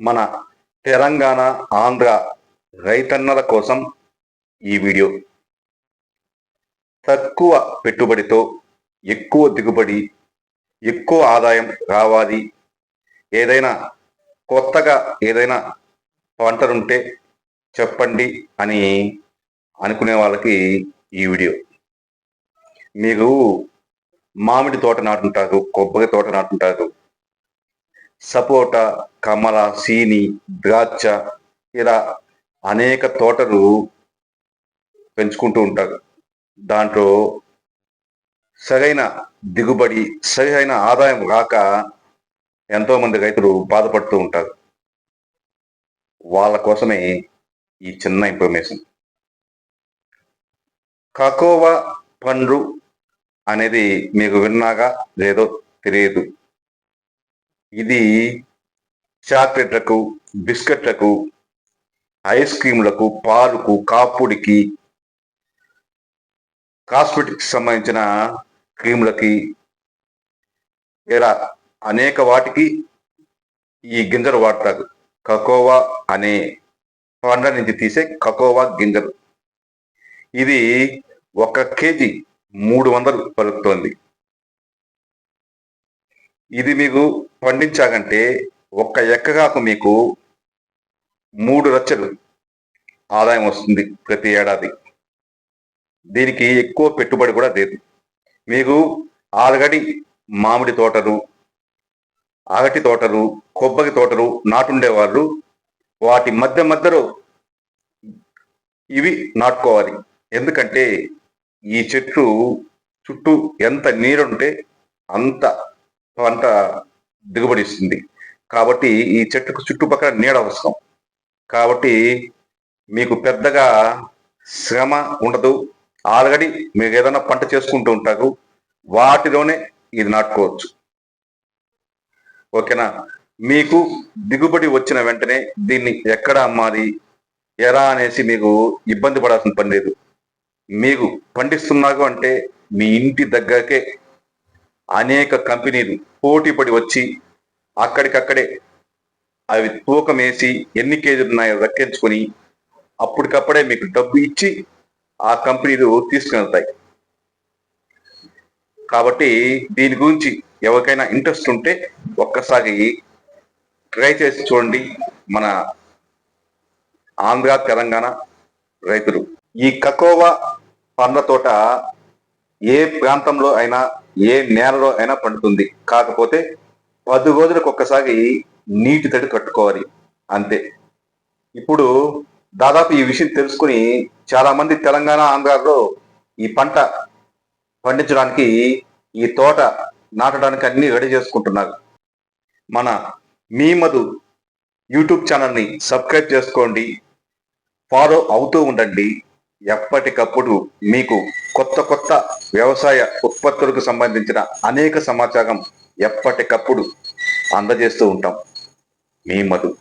మన తెలంగాణ ఆంధ్ర రైతన్నల కోసం ఈ వీడియో. తక్కువ పెట్టుబడితో ఎక్కువ దిగుబడి ఎక్కువ ఆదాయం రావాలి. ఏదైనా కొత్తగా ఏదైనా పంటలుంటే చెప్పండి అని అనుకునే వాళ్ళకి ఈ వీడియో. మీరు మామిడి తోట నాటుంటారు కొబ్బరి తోట నాటుంటారు సపోటా కమల సీని ద్రాక్ష ఇలా అనేక తోటలు పెంచుకుంటూ ఉంటారు. దాంట్లో సరైన దిగుబడి సరైన ఆదాయం రాక ఎంతో మంది రైతులు బాధపడుతూ ఉంటారు. వాళ్ళ కోసమే ఈ చిన్న ఇన్ఫర్మేషన్. కకోవా పండ్లు అనేది మీకు విన్నాగా లేదో తెలియదు. ఇది చాక్లెట్లకు బిస్కెట్లకు ఐస్ క్రీమ్లకు పాలుకు కాపుడికి కాస్మెటిక్స్ సంబంధించిన క్రీములకి ఇలా అనేక వాటికి ఈ గింజలు వాడతారు. కకోవా అనే పండ్ల నుంచి తీసే కకోవా గింజలు. ఇది ఒక కేజీ మూడు వందలు పలుకుతోంది. ఇది మీకు పండించాకంటే ఒక్క ఎక్కగాకు మీకు మూడు లక్షలు ఆదాయం వస్తుంది ప్రతి ఏడాది. దీనికి ఎక్కువ పెట్టుబడి కూడా లేదు. మీకు ఆల్రెడీ మామిడి తోటలు అరటి తోటలు కొబ్బరి తోటలు నాటుండే వాళ్ళు వాటి మధ్య మధ్యలో ఇవి నాటుకోవాలి. ఎందుకంటే ఈ చెట్లు చుట్టూ ఎంత నీరుంటే అంత పంట దిగుబడి ఇస్తుంది. కాబట్టి ఈ చెట్టుకు చుట్టుపక్కల నీడ అవసరం. కాబట్టి మీకు పెద్దగా శ్రమ ఉండదు. ఆల్రెడీ మీరు ఏదైనా పంట చేసుకుంటూ ఉంటారు. వాటిలోనే ఇది నాటుకోవచ్చు. ఓకేనా? మీకు దిగుబడి వచ్చిన వెంటనే దీన్ని ఎక్కడ అమ్మాలి? ఎలా అనేసి మీకు ఇబ్బంది పడాల్సిన పని లేదు. మీకు పండిస్తున్నారు అంటే మీ ఇంటి దగ్గరకే అనేక కంపెనీలు పోటీ పడి వచ్చి అక్కడికక్కడే అవి తూకం వేసి ఎన్ని కేజీలు ఉన్నాయో రక్కించుకొని అప్పటికప్పుడే మీకు డబ్బు ఇచ్చి ఆ కంపెనీలు తీసుకెళ్తాయి. కాబట్టి దీని గురించి ఎవరికైనా ఇంట్రెస్ట్ ఉంటే ఒక్కసారి ట్రై చేసి చూడండి మన ఆంధ్ర తెలంగాణ రైతులు. ఈ కకోవా పండ్ల తోట ఏ ప్రాంతంలో అయినా ఏ నేలలో అయినా పండుతుంది. కాకపోతే పది రోజులకు ఒక్కసారి నీటి తడి కట్టుకోవాలి. అంతే. ఇప్పుడు దాదాపు ఈ విషయం తెలుసుకుని చాలా మంది తెలంగాణ ఆంధ్రాలో ఈ పంట పండించడానికి ఈ తోట నాటడానికి అన్ని రెడీ చేసుకుంటున్నారు. మన మీ మధు యూట్యూబ్ ఛానల్ని సబ్స్క్రైబ్ చేసుకోండి. ఫాలో అవుతూ ఉండండి. ఎప్పటికప్పుడు మీకు కొత్త కొత్త వ్యవసాయ ఉత్పత్తులకు సంబంధించిన అనేక సమాచారం ఎప్పటికప్పుడు అందజేస్తూ ఉంటాం. మీ మధు.